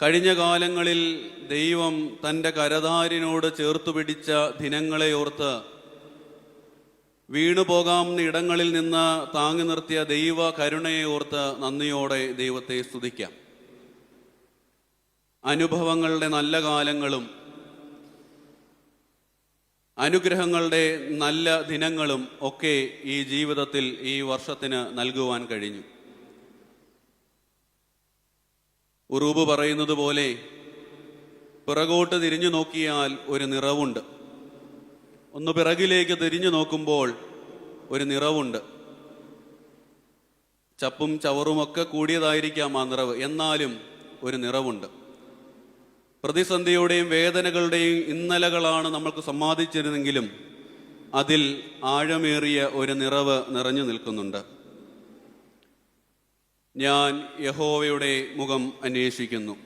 കഴിഞ്ഞ കാലങ്ങളിൽ ദൈവം തന്റെ കരതാരിനോട് ചേർത്തു പിടിച്ച ദിനങ്ങളെ ഓർത്ത് വീണു പോകാവുന്ന ഇടങ്ങളിൽ നിന്ന് താങ്ങി നിർത്തിയ ദൈവ കരുണയെ ഓർത്ത് നന്ദിയോടെ ദൈവത്തെ സ്തുതിക്കാം. അനുഭവങ്ങളുടെ നല്ല കാലങ്ങളും അനുഗ്രഹങ്ങളുടെ നല്ല ദിനങ്ങളും ഒക്കെ ഈ ജീവിതത്തിൽ ഈ വർഷത്തിന് നൽകുവാൻ കഴിഞ്ഞു. ഉറൂബ് പറയുന്നത് പോലെ പിറകോട്ട് തിരിഞ്ഞു നോക്കിയാൽ ഒരു നിറവുണ്ട്. ഒന്ന് പിറകിലേക്ക് തിരിഞ്ഞു നോക്കുമ്പോൾ ഒരു നിറവുണ്ട്. ചപ്പും ചവറുമൊക്കെ കൂടിയതായിരിക്കാം ആ നിറവ്. എന്നാലും ഒരു നിറവുണ്ട്. പ്രതിസന്ധിയുടെയും വേദനകളുടെയും ഇന്നലകളാണ് നമ്മൾക്ക് സമ്മാദിച്ചിരുന്നെങ്കിലും അതിൽ ആഴമേറിയ ഒരു നിറവ് നിറഞ്ഞു നിൽക്കുന്നുണ്ട്. ഞാൻ യഹോവയുടെ മുഖം അന്വേഷിക്കുന്നു.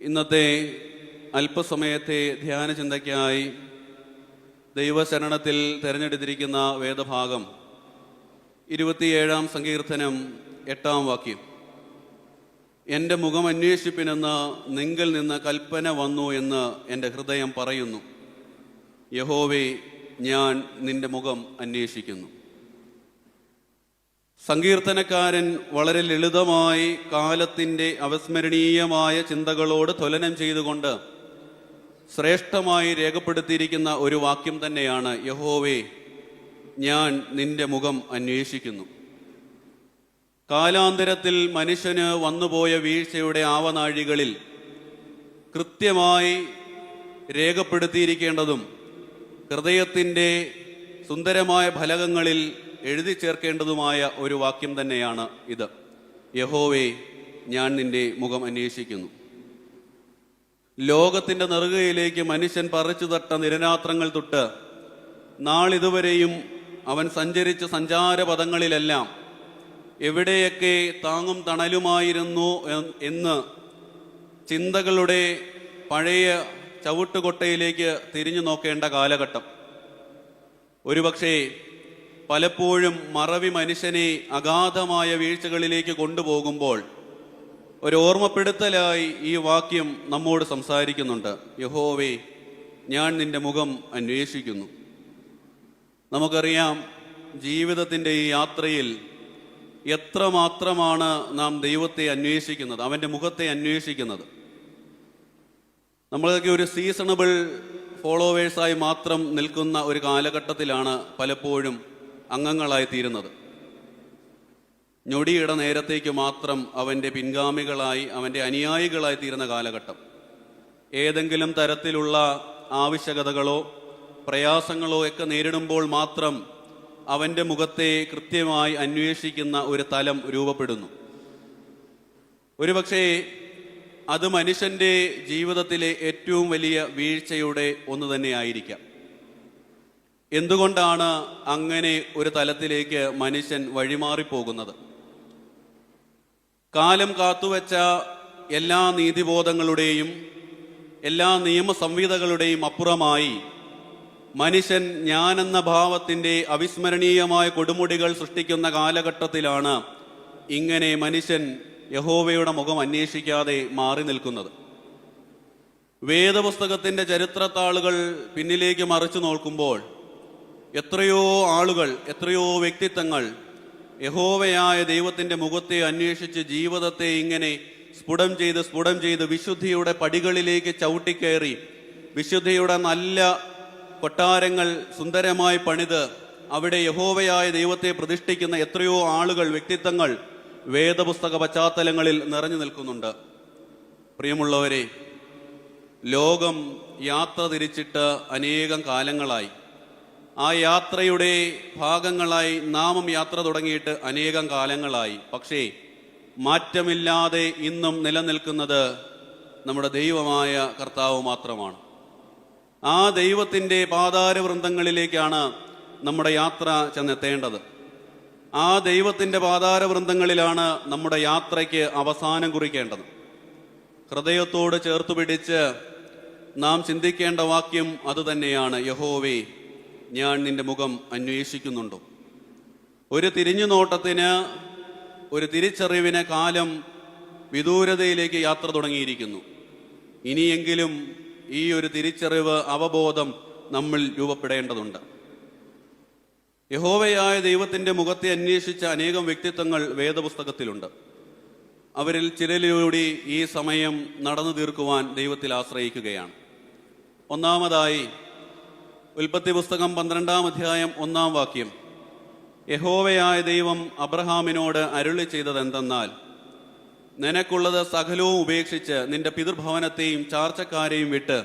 ഇന്നത്തെ അല്പസമയത്തെ ധ്യാന ചിന്തയ്ക്കായി ദൈവശരണത്തിൽ തിരഞ്ഞെടുത്തിരിക്കുന്ന വേദഭാഗം ഇരുപത്തിയേഴാം സങ്കീർത്തനം എട്ടാം വാക്യം. എന്റെ മുഖം അന്വേഷിപ്പിനെന്ന് നിങ്കിൽ നിന്ന് കൽപ്പന വന്നു എന്ന് എന്റെ ഹൃദയം പറയുന്നു. യഹോവേ ഞാൻ നിന്റെ മുഖം അന്വേഷിക്കുന്നു. സങ്കീർത്തനക്കാരൻ വളരെ ലളിതമായി കാലത്തിന്റെ അവസ്മരണീയമായ ചിന്തകളോട് തുലനം ചെയ്തുകൊണ്ട് ശ്രേഷ്ഠമായി രേഖപ്പെടുത്തിയിരിക്കുന്ന ഒരു വാക്യം തന്നെയാണ് യഹോവേ ഞാൻ നിന്റെ മുഖം അന്വേഷിക്കുന്നു. കാലാന്തരത്തിൽ മനുഷ്യന് വന്നുപോയ വീഴ്ചയുടെ ആവനാഴികളിൽ കൃത്യമായി രേഖപ്പെടുത്തിയിരിക്കേണ്ടതും ഹൃദയത്തിന്റെ സുന്ദരമായ ഫലകങ്ങളിൽ എഴുതി ചേർക്കേണ്ടതുമായ ഒരു വാക്യം തന്നെയാണ് ഇത്. യഹോവേ ഞാൻ നിന്റെ മുഖം അന്വേഷിക്കുന്നു. ലോകത്തിന്റെ നെറുകയിലേക്ക് മനുഷ്യൻ പറിച്ചു തട്ട നിരനാത്രങ്ങൾ തൊട്ട് നാളിതുവരെയും അവൻ സഞ്ചരിച്ച സഞ്ചാരപഥങ്ങളിലെല്ലാം എവിടെയൊക്കെ താങ്ങും തണലുമായിരുന്നു എന്ന് ചിന്തകളുടെ പഴയ ചവിട്ടുകൊട്ടയിലേക്ക് തിരിഞ്ഞു നോക്കേണ്ട കാലഘട്ടം. ഒരുപക്ഷേ പലപ്പോഴും മറവി മനുഷ്യനെ അഗാധമായ വീഴ്ചകളിലേക്ക് കൊണ്ടുപോകുമ്പോൾ ഒരു ഓർമ്മപ്പെടുത്തലായി ഈ വാക്യം നമ്മോട് സംസാരിക്കുന്നുണ്ട്. യഹോവേ ഞാൻ നിന്റെ മുഖം അന്വേഷിക്കുന്നു. നമുക്കറിയാം ജീവിതത്തിന്റെ ഈ യാത്രയിൽ എത്രമാത്രമാണ് നാം ദൈവത്തെ അന്വേഷിക്കുന്നത് അവന്റെ മുഖത്തെ അന്വേഷിക്കുന്നത്. നമ്മളൊക്കെ ഒരു സീസണബിൾ ഫോളോവേഴ്സായി മാത്രം നിൽക്കുന്ന ഒരു കാലഘട്ടത്തിലാണ് പലപ്പോഴും അംഗങ്ങളായി തീരുന്നത്. ഞൊടിയിട നേരത്തേക്ക് മാത്രം അവന്റെ പിൻഗാമികളായി അവന്റെ അനുയായികളായി തീരുന്ന കാലഘട്ടം. ഏതെങ്കിലും തരത്തിലുള്ള ആവശ്യകതകളോ പ്രയാസങ്ങളോ ഒക്കെ നേരിടുമ്പോൾ മാത്രം അവന്റെ മുഖത്തെ കൃത്യമായി അന്വേഷിക്കുന്ന ഒരു തലം രൂപപ്പെടുന്നു. ഒരുപക്ഷേ അത് മനുഷ്യന്റെ ജീവിതത്തിലെ ഏറ്റവും വലിയ വീഴ്ചയുടെ ഒന്ന് തന്നെയായിരിക്കാം. എന്തുകൊണ്ടാണ് അങ്ങനെ ഒരു തലത്തിലേക്ക് മനുഷ്യൻ വഴിമാറിപ്പോകുന്നത്? കാലം കാത്തുവെച്ച എല്ലാ നീതിബോധങ്ങളുടെയും എല്ലാ നിയമസംഹിതകളുടെയും അപ്പുറമായി മനുഷ്യൻ ഞാനെന്ന ഭാവത്തിന്റെ അവിസ്മരണീയമായ കൊടുമുടികൾ സൃഷ്ടിക്കുന്ന കാലഘട്ടത്തിലാണ് ഇങ്ങനെ മനുഷ്യൻ യഹോവയുടെ മുഖം അന്വേഷിക്കാതെ മാറി നിൽക്കുന്നത്. വേദപുസ്തകത്തിന്റെ ചരിത്രത്താളുകൾ പിന്നിലേക്ക് മറിച്ചു നോക്കുമ്പോൾ എത്രയോ ആളുകൾ എത്രയോ വ്യക്തിത്വങ്ങൾ യഹോവയായ ദൈവത്തിന്റെ മുഖത്തെ അന്വേഷിച്ച് ജീവിതത്തെ ഇങ്ങനെ സ്ഫുടം ചെയ്ത് സ്ഫുടം ചെയ്ത് വിശുദ്ധിയുടെ പടികളിലേക്ക് ചവിട്ടിക്കയറി വിശുദ്ധിയുടെ നല്ല കൊട്ടാരങ്ങൾ സുന്ദരമായി പണിത് അവിടെ യഹോവയായ ദൈവത്തെ പ്രതിഷ്ഠിക്കുന്ന എത്രയോ ആളുകൾ വ്യക്തിത്വങ്ങൾ വേദപുസ്തക പശ്ചാത്തലങ്ങളിൽ നിറഞ്ഞു നിൽക്കുന്നുണ്ട്. പ്രിയമുള്ളവരെ ലോകം യാത്ര തിരിച്ചിട്ട് അനേകം കാലങ്ങളായി. ആ യാത്രയുടെ ഭാഗങ്ങളായി നാമം യാത്ര തുടങ്ങിയിട്ട് അനേകം കാലങ്ങളായി. പക്ഷേ മാറ്റമില്ലാതെ ഇന്നും നിലനിൽക്കുന്നത് നമ്മുടെ ദൈവമായ കർത്താവ് മാത്രമാണ്. ആ ദൈവത്തിന്റെ പാതാരവൃന്ദങ്ങളിലേക്കാണ് നമ്മുടെ യാത്ര ചെന്നെത്തേണ്ടത്. ആ ദൈവത്തിന്റെ പാതാരവൃന്ദങ്ങളിലാണ് നമ്മുടെ യാത്രയ്ക്ക് അവസാനം കുറിക്കേണ്ടത്. ഹൃദയത്തോട് ചേർത്ത് പിടിച്ച് നാം ചിന്തിക്കേണ്ട വാക്യം അതുതന്നെയാണ്. യഹോവേ ഞാൻ നിന്റെ മുഖം അന്വേഷിക്കുന്നുണ്ടോ? ഒരു തിരിഞ്ഞു നോട്ടത്തിന് ഒരു തിരിച്ചറിവിന് കാലം വിദൂരതയിലേക്ക് യാത്ര തുടങ്ങിയിരിക്കുന്നു. ഇനിയെങ്കിലും ഈ ഒരു തിരിച്ചറിവ് അവബോധം നമ്മൾ രൂപപ്പെടേണ്ടതുണ്ട്. യഹോവയായ ദൈവത്തിന്റെ മുഖത്തെ അന്വേഷിച്ച അനേകം വ്യക്തിത്വങ്ങൾ വേദപുസ്തകത്തിലുണ്ട്. അവരിൽ ചിലരിലൂടെ ഈ സമയം നടന്നു തീർക്കുവാൻ ദൈവത്തിൽ ആശ്രയിക്കുകയാണ്. ഒന്നാമതായി ഉൽപ്പത്തി പുസ്തകം പന്ത്രണ്ടാം അധ്യായം ഒന്നാം വാക്യം. യഹോവയായ ദൈവം അബ്രഹാമിനോട് അരുളി ചെയ്തത് എന്തെന്നാൽ നിനക്കുള്ളത് സകലവും ഉപേക്ഷിച്ച് നിന്റെ പിതൃഭവനത്തെയും ചാർച്ചക്കാരെയും വിട്ട്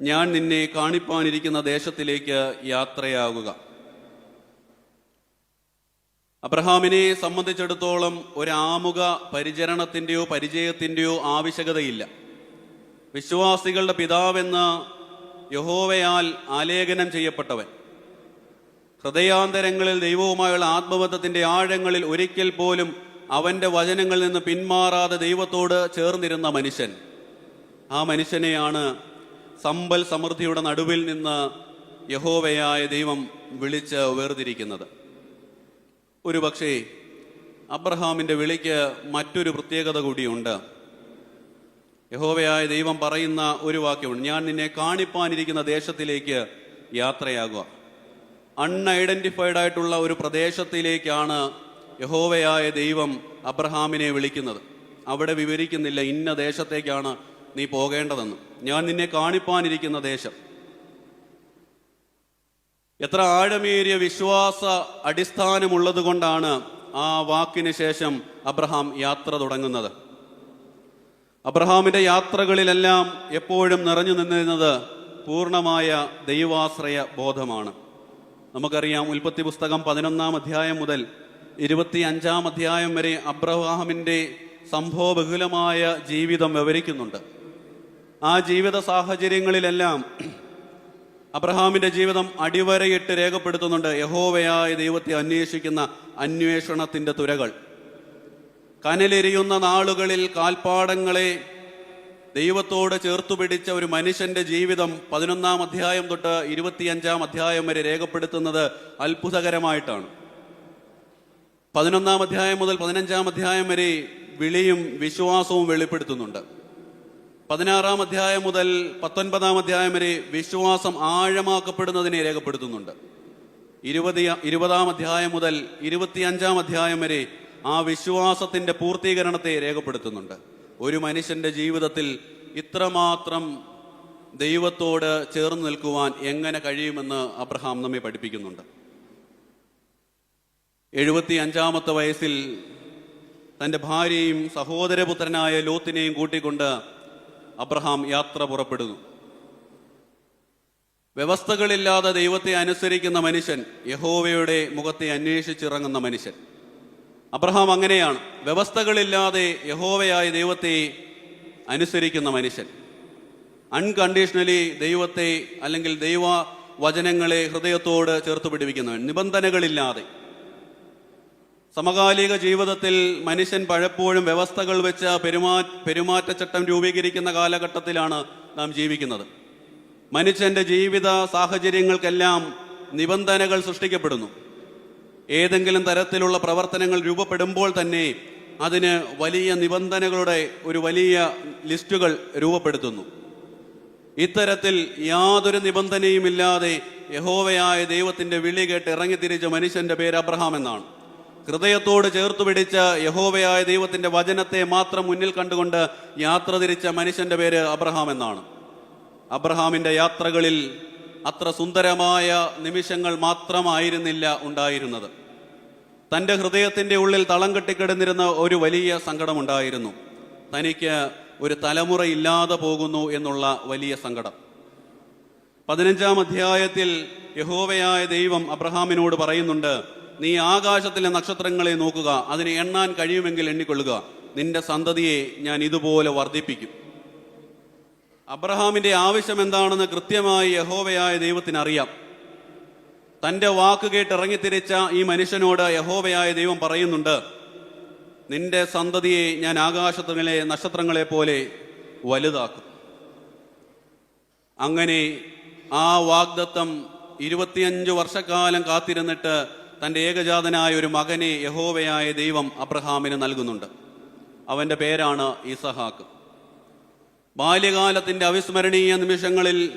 ഞാൻ നിന്നെ കാണിപ്പാനിരിക്കുന്ന ദേശത്തിലേക്ക് യാത്രയാകുക. അബ്രഹാമിനെ സംബന്ധിച്ചിടത്തോളം ഒരു ആമുഖ പരിചരണത്തിന്റെയോ പരിചയത്തിന്റെയോ ആവശ്യകതയില്ല. വിശ്വാസികളുടെ പിതാവെന്ന് യഹോവയാൽ ആലേഖനം ചെയ്യപ്പെട്ടവൻ. ഹൃദയാന്തരങ്ങളിൽ ദൈവവുമായുള്ള ആത്മബന്ധത്തിന്റെ ആഴങ്ങളിൽ ഒരിക്കൽ പോലും അവന്റെ വചനങ്ങളിൽ നിന്ന് പിന്മാറാതെ ദൈവത്തോട് ചേർന്നിരുന്ന മനുഷ്യൻ. ആ മനുഷ്യനെയാണ് സമ്പൽ സമൃദ്ധിയുടെ നടുവിൽ നിന്ന് യഹോവയായ ദൈവം വിളിച്ച് വേർതിരിക്കുന്നത്. ഒരുപക്ഷേ അബ്രഹാമിന്റെ വിളിക്ക് മറ്റൊരു പ്രത്യേകത കൂടിയുണ്ട്. യഹോവയായ ദൈവം പറയുന്ന ഒരു വാക്യമുണ്ട്. ഞാൻ നിന്നെ കാണിപ്പാനിരിക്കുന്ന ദേശത്തിലേക്ക് യാത്രയാകുക. അൺഐഡന്റിഫൈഡ് ആയിട്ടുള്ള ഒരു പ്രദേശത്തിലേക്കാണ് യഹോവയായ ദൈവം അബ്രഹാമിനെ വിളിക്കുന്നത്. അവിടെ വിവരിക്കുന്നില്ല ഇന്ന ദേശത്തേക്കാണ് നീ പോകേണ്ടതെന്ന്. ഞാൻ നിന്നെ കാണിപ്പാനിരിക്കുന്ന ദേശം. എത്ര ആഴമേറിയ വിശ്വാസ അടിസ്ഥാനമുള്ളത് കൊണ്ടാണ് ആ വാക്കിന് ശേഷം അബ്രഹാം യാത്ര തുടങ്ങുന്നത്. അബ്രഹാമിന്റെ യാത്രകളിലെല്ലാം എപ്പോഴും നിറഞ്ഞു നിന്നിരുന്നത് പൂർണമായ ദൈവാശ്രയ ബോധമാണ്. നമുക്കറിയാം ഉൽപ്പത്തി പുസ്തകം പതിനൊന്നാം അധ്യായം മുതൽ ഇരുപത്തി അഞ്ചാം അധ്യായം വരെ അബ്രഹാമിന്റെ സംഭവബഹുലമായ ജീവിതം വിവരിക്കുന്നുണ്ട്. ആ ജീവിത സാഹചര്യങ്ങളിലെല്ലാം അബ്രഹാമിന്റെ ജീവിതം അടിവരയിട്ട് രേഖപ്പെടുത്തുന്നുണ്ട്. യഹോവയായ ദൈവത്തെ അന്വേഷിക്കുന്ന അന്വേഷണത്തിന്റെ തുരകൾ. കനലെരിയുന്ന നാളുകളിൽ കാൽപ്പാടങ്ങളെ ദൈവത്തോട് ചേർത്തു പിടിച്ച ഒരു മനുഷ്യന്റെ ജീവിതം പതിനൊന്നാം അധ്യായം തൊട്ട് ഇരുപത്തിയഞ്ചാം അധ്യായം വരെ രേഖപ്പെടുത്തുന്നത് അത്ഭുതകരമായിട്ടാണ്. പതിനൊന്നാം അധ്യായം മുതൽ പതിനഞ്ചാം അധ്യായം വരെ വിളിയും വിശ്വാസവും വെളിപ്പെടുത്തുന്നുണ്ട്. പതിനാറാം അധ്യായം മുതൽ പത്തൊൻപതാം അധ്യായം വരെ വിശ്വാസം ആഴമാക്കപ്പെടുന്നതിനെ രേഖപ്പെടുത്തുന്നുണ്ട്. ഇരുപത് ഇരുപതാം അധ്യായം മുതൽ ഇരുപത്തിയഞ്ചാം അധ്യായം വരെ ആ വിശ്വാസത്തിന്റെ പൂർത്തീകരണത്തെ രേഖപ്പെടുത്തുന്നുണ്ട്. ഒരു മനുഷ്യന്റെ ജീവിതത്തിൽ ഇത്രമാത്രം ദൈവത്തോട് ചേർന്ന് നിൽക്കുവാൻ എങ്ങനെ കഴിയുമെന്ന് അബ്രഹാം നമ്മെ പഠിപ്പിക്കുന്നുണ്ട്. എഴുപത്തി അഞ്ചാമത്തെ വയസ്സിൽ തന്റെ ഭാര്യയും സഹോദരപുത്രനായ ലോത്തിനെയും കൂട്ടിക്കൊണ്ട് അബ്രഹാം യാത്ര പുറപ്പെടുന്നു. വ്യവസ്ഥകളില്ലാതെ ദൈവത്തെ അനുസരിക്കുന്ന മനുഷ്യൻ യഹോവയുടെ മുഖത്തെ അന്വേഷിച്ചിറങ്ങുന്ന മനുഷ്യൻ. അബ്രഹാം അങ്ങനെയാണ്. വ്യവസ്ഥകളില്ലാതെ യഹോവയായ ദൈവത്തെ അനുസരിക്കുന്ന മനുഷ്യൻ. അൺകണ്ടീഷണലി ദൈവത്തെ അല്ലെങ്കിൽ ദൈവ വചനങ്ങളെ ഹൃദയത്തോട് ചേർത്ത് പിടിപ്പിക്കുന്നവൻ. നിബന്ധനകളില്ലാതെ. സമകാലിക ജീവിതത്തിൽ മനുഷ്യൻ പലപ്പോഴും വ്യവസ്ഥകൾ വെച്ച പെരുമാ പെരുമാറ്റച്ചട്ടം രൂപീകരിക്കുന്ന കാലഘട്ടത്തിലാണ് നാം ജീവിക്കുന്നത്. മനുഷ്യന്റെ ജീവിത സാഹചര്യങ്ങൾക്കെല്ലാം നിബന്ധനകൾ സൃഷ്ടിക്കപ്പെടുന്നു. ഏതെങ്കിലും തരത്തിലുള്ള പ്രവർത്തനങ്ങൾ രൂപപ്പെടുമ്പോൾ തന്നെ അതിന് വലിയ നിബന്ധനകളുടെ ഒരു വലിയ ലിസ്റ്റുകൾ രൂപപ്പെടുത്തുന്നു. ഇത്തരത്തിൽ യാതൊരു നിബന്ധനയുമില്ലാതെ യഹോവയായ ദൈവത്തിന്റെ വിളി കേട്ട് ഇറങ്ങിത്തിരിച്ച മനുഷ്യന്റെ പേര് അബ്രഹാം എന്നാണ്. ഹൃദയത്തോട് ചേർത്തു പിടിച്ച യഹോവയായ ദൈവത്തിന്റെ വചനത്തെ മാത്രം മുന്നിൽ കണ്ടുകൊണ്ട് യാത്ര തിരിച്ച മനുഷ്യന്റെ പേര് അബ്രഹാം എന്നാണ്. അബ്രഹാമിന്റെ യാത്രകളിൽ അത്ര സുന്ദരമായ നിമിഷങ്ങൾ മാത്രമായിരുന്നില്ല ഉണ്ടായിരുന്നത്. തന്റെ ഹൃദയത്തിന്റെ ഉള്ളിൽ തളം കെട്ടിക്കിടന്നിരുന്ന ഒരു വലിയ സങ്കടമുണ്ടായിരുന്നു. തനിക്ക് ഒരു തലമുറ ഇല്ലാതെ പോകുന്നു എന്നുള്ള വലിയ സങ്കടം. പതിനഞ്ചാം അധ്യായത്തിൽ യഹോവയായ ദൈവം അബ്രഹാമിനോട് പറയുന്നുണ്ട് നീ ആകാശത്തിലെ നക്ഷത്രങ്ങളെ നോക്കുക അതിനെ എണ്ണാൻ കഴിയുമെങ്കിൽ എണ്ണിക്കൊള്ളുക. നിന്റെ സന്തതിയെ ഞാൻ ഇതുപോലെ വർദ്ധിപ്പിക്കും. അബ്രഹാമിന്റെ ആവശ്യം എന്താണെന്ന് കൃത്യമായി യഹോവയായ ദൈവത്തിന് അറിയാം തന്റെ വാക്ക് കേട്ട് ഇറങ്ങിത്തിരിച്ച ഈ മനുഷ്യനോട് യഹോവയായ ദൈവം പറയുന്നുണ്ട് നിന്റെ സന്തതിയെ ഞാൻ ആകാശത്തിലെ നക്ഷത്രങ്ങളെ പോലെ വലുതാക്കും. അങ്ങനെ ആ വാഗ്ദത്തം ഇരുപത്തിയഞ്ച് വർഷക്കാലം കാത്തിരുന്നിട്ട് തന്റെ ഏകജാതനായ ഒരു മകനെ യഹോവയായ ദൈവം അബ്രഹാമിന് നൽകുന്നുണ്ട്. അവന്റെ പേരാണ് ഈസഹാക്ക് ബാല്യകാലത്തിന്റെ അവിസ്മരണീയ നിമിഷങ്ങളിൽ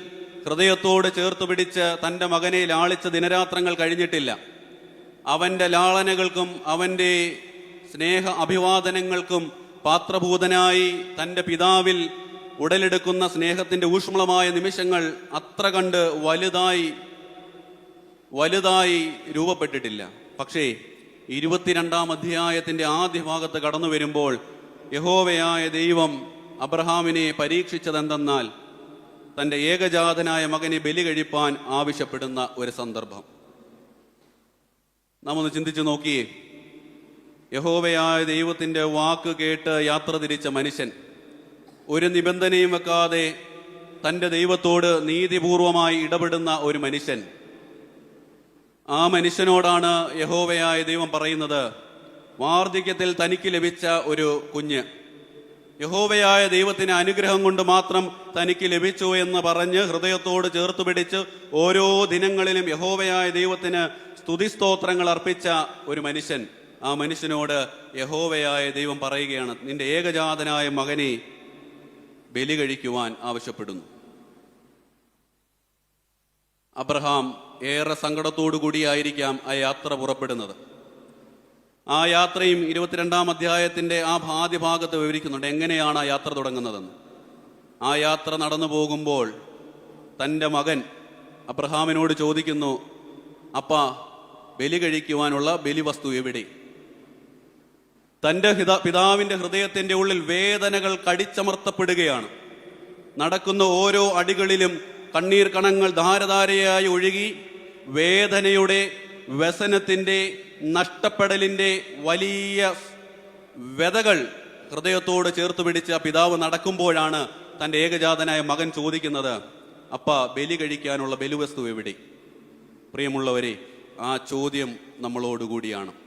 ഹൃദയത്തോട് ചേർത്ത് പിടിച്ച് തന്റെ മകനെ ലാളിച്ച ദിനരാത്രങ്ങൾ കഴിഞ്ഞിട്ടില്ല. അവന്റെ ലാളനകൾക്കും അവന്റെ സ്നേഹ അഭിവാദനങ്ങൾക്കും പാത്രഭൂതനായി തന്റെ പിതാവിൽ ഉടലെടുക്കുന്ന സ്നേഹത്തിന്റെ ഊഷ്മളമായ നിമിഷങ്ങൾ അത്ര കണ്ട് വലുതായി വലുതായി രൂപപ്പെട്ടിട്ടില്ല. പക്ഷേ ഇരുപത്തിരണ്ടാം അധ്യായത്തിന്റെ ആദ്യ ഭാഗത്ത് കടന്നു വരുമ്പോൾ യഹോവയായ ദൈവം അബ്രഹാമിനെ പരീക്ഷിച്ചതെന്തെന്നാൽ തന്റെ ഏകജാതനായ മകനെ ബലി കഴിപ്പാൻ ആവശ്യപ്പെടുന്ന ഒരു സന്ദർഭം. നാം ഒന്ന് ചിന്തിച്ചു നോക്കിയേ. യഹോവയായ ദൈവത്തിന്റെ വാക്ക് കേട്ട് യാത്ര തിരിച്ച മനുഷ്യൻ ഒരു നിബന്ധനയും വെക്കാതെ തന്റെ ദൈവത്തോട് നീതിപൂർവമായി ഇടപെടുന്ന ഒരു മനുഷ്യൻ. ആ മനുഷ്യനോടാണ് യഹോവയായ ദൈവം പറയുന്നത് വാർദ്ധക്യത്തിൽ തനിക്ക് ലഭിച്ച ഒരു കുഞ്ഞ്. യഹോവയായ ദൈവത്തിന് അനുഗ്രഹം കൊണ്ട് മാത്രം തനിക്ക് ലഭിച്ചു എന്ന് പറഞ്ഞ് ഹൃദയത്തോട് ചേർത്ത് പിടിച്ച് ഓരോ ദിനങ്ങളിലും യഹോവയായ ദൈവത്തിന് സ്തുതിസ്തോത്രങ്ങൾ അർപ്പിച്ച ഒരു മനുഷ്യൻ. ആ മനുഷ്യനോട് യഹോവയായ ദൈവം പറയുകയാണ് നിന്റെ ഏകജാതനായ മകനെ ബലി കഴിക്കുവാൻ ആവശ്യപ്പെടുന്നു. അബ്രഹാം ഏറെ സങ്കടത്തോടു കൂടിയായിരിക്കാം ആ യാത്ര പുറപ്പെടുന്നത്. ആ യാത്രയും ഇരുപത്തിരണ്ടാം അധ്യായത്തിന്റെ ആ ആദ്യ ഭാഗത്ത് വിവരിക്കുന്നുണ്ട് എങ്ങനെയാണ് ആ യാത്ര തുടങ്ങുന്നതെന്ന്. ആ യാത്ര നടന്നു പോകുമ്പോൾ തന്റെ മകൻ അബ്രഹാമിനോട് ചോദിക്കുന്നു അപ്പ ബലി കഴിക്കുവാനുള്ള ബലിവസ്തു എവിടെ? തന്റെ ഹിത പിതാവിന്റെ ഹൃദയത്തിന്റെ ഉള്ളിൽ വേദനകൾ കടിച്ചമർത്തപ്പെടുകയാണ്. നടക്കുന്ന ഓരോ അടികളിലും കണ്ണീർ കണങ്ങൾ ധാരധാരയായി ഒഴുകി വേദനയുടെ വ്യസനത്തിന്റെ നഷ്ടപ്പെടലിന്റെ വലിയ വ്യതകൾ ഹൃദയത്തോട് ചേർത്ത് പിടിച്ച് പിതാവ് നടക്കുമ്പോഴാണ് തന്റെ ഏകജാതനായ മകൻ ചോദിക്കുന്നത് അപ്പ ബലി കഴിക്കാനുള്ള ബലിവസ്തു എവിടെ? പ്രിയമുള്ളവരെ ആ ചോദ്യം നമ്മളോടുകൂടിയാണ്.